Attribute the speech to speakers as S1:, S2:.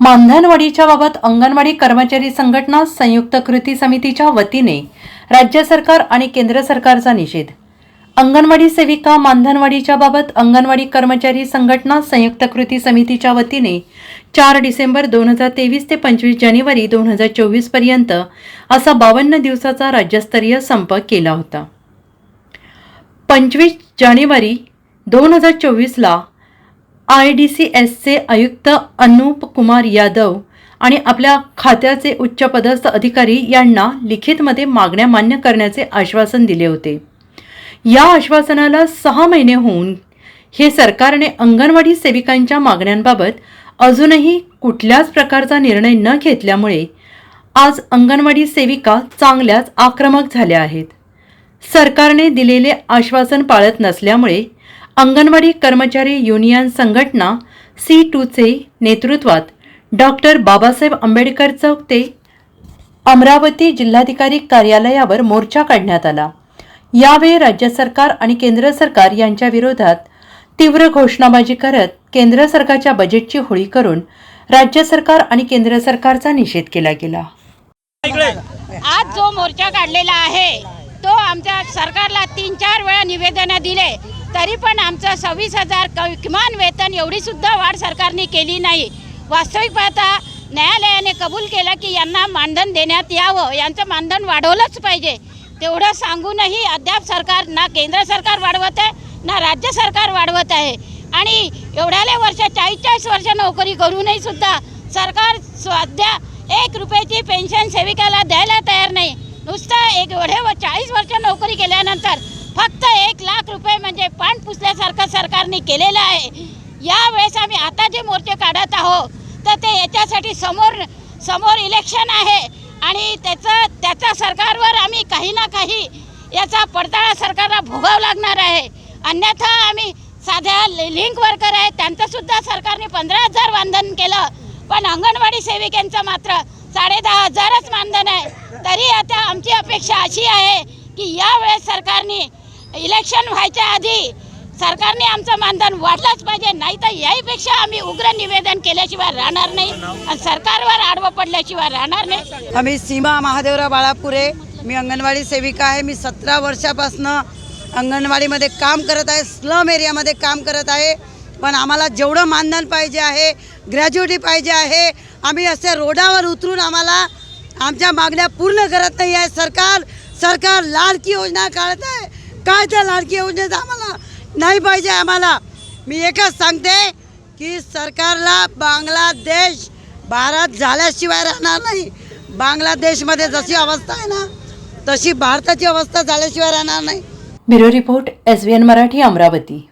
S1: मानधनवाढीच्या बाबत अंगणवाडी कर्मचारी संघटना संयुक्त कृती समितीच्या वतीने राज्य सरकार आणि केंद्र सरकारचा निषेध. अंगणवाडी सेविका मानधनवाढीच्या बाबत अंगणवाडी कर्मचारी संघटना संयुक्त कृती समितीच्या वतीने चार डिसेंबर दोन हजार तेवीस ते पंचवीस जानेवारी दोन हजार चोवीसपर्यंत असा बावन्न दिवसाचा राज्यस्तरीय संप केला होता. पंचवीस जानेवारी दोन हजार चोवीसला आय डी सी एसचे आयुक्त अनूप कुमार यादव आणि आपल्या खात्याचे उच्चपदस्थ अधिकारी यांना लिखितमध्ये मागण्या मान्य करण्याचे आश्वासन दिले होते. या आश्वासनाला सहा महिने होऊन हे सरकारने अंगणवाडी सेविकांच्या मागण्यांबाबत अजूनही कुठल्याच प्रकारचा निर्णय न घेतल्यामुळे आज अंगणवाडी सेविका चांगल्याच आक्रमक झाल्या आहेत. सरकारने दिलेले आश्वासन पाळत नसल्यामुळे अंगणवाडी कर्मचारी युनियन संघटना सी टूचे नेतृत्वात डॉक्टर बाबासाहेब आंबेडकर चौक ते अमरावती जिल्हाधिकारी कार्यालयावर मोर्चा काढण्यात आला. यावेळी राज्य सरकार आणि केंद्र सरकार यांच्या विरोधात तीव्र घोषणाबाजी करत केंद्र सरकारच्या बजेटची होळी करून राज्य सरकार आणि केंद्र सरकारचा निषेध केला गेला.
S2: आज जो मोर्चा काढलेला आहे तो आमच्या सरकारला तीन चार वेळा निवेदनं दिले. तरी पण आमचं सव्वीस हजार क- किमान वेतन एवढी सुद्धा वाढ सरकारने केली नाही. वास्तविक पाहता न्यायालयाने कबूल केलं की यांना मानधन देण्यात यावं. यांचं मानधन वाढवलंच पाहिजे. तेवढं सांगूनही अद्याप सरकार ना केंद्र सरकार वाढवत आहे ना राज्य सरकार वाढवत आहे. आणि एवढ्याले वर्ष चाळीस चाळीस वर्ष नोकरी करूनही सुद्धा सरकार सध्या एक रुपयाची पेन्शन सेविकाला पुसल्यासारखं सरकारने केलेलं आहे. यावेळेस आम्ही आता जे मोर्चे काढत आहोत तर ते याच्यासाठी समोर समोर इलेक्शन आहे. आणि त्याचं त्याचा सरकारवर आम्ही काही ना काही याचा पडताळा सरकारला भोगावं लागणार आहे. अन्यथा आम्ही साध्या लिंक वर्कर आहेत त्यांचंसुद्धा सरकारने पंधरा हजार मानधन केलं. पण अंगणवाडी सेविकांचं मात्र साडे दहा हजारच मानधन आहे. तरी आता आमची अपेक्षा अशी आहे की यावेळेस सरकारने इलेक्शन व्हायच्या आधी सरकारने आमचं मानधन वाढलंच पाहिजे नाही तर याहीपेक्षा आम्ही उग्र निवेदन केल्याशिवाय राहणार नाही आणि सरकारवर आडवं पडल्याशिवाय राहणार नाही.
S3: आम्ही सीमा महादेवराव बाळापुरे मी अंगणवाडी सेविका आहे मी सतरा वर्षापासनं अंगणवाडीमध्ये काम करत आहे स्लम एरियामध्ये काम करत आहे. पण आम्हाला जेवढं मानधन पाहिजे आहे ग्रॅज्युटी पाहिजे आहे आम्ही असे रोडावर उतरून आम्हाला आमच्या मागण्या पूर्ण करत नाही आहे. सरकार सरकार लाडकी योजना काढत आहे. काय त्या लाडकी योजनेचा आम्हाला नाही पाहिजे आम्हाला. मी एकच सांगते की सरकारला बांगलादेश भारत झाल्याशिवाय राहणार नाही. बांगलादेशमध्ये जशी अवस्था आहे ना तशी भारताची अवस्था झाल्याशिवाय राहणार नाही.
S1: Bureau report S Marathi Amravati.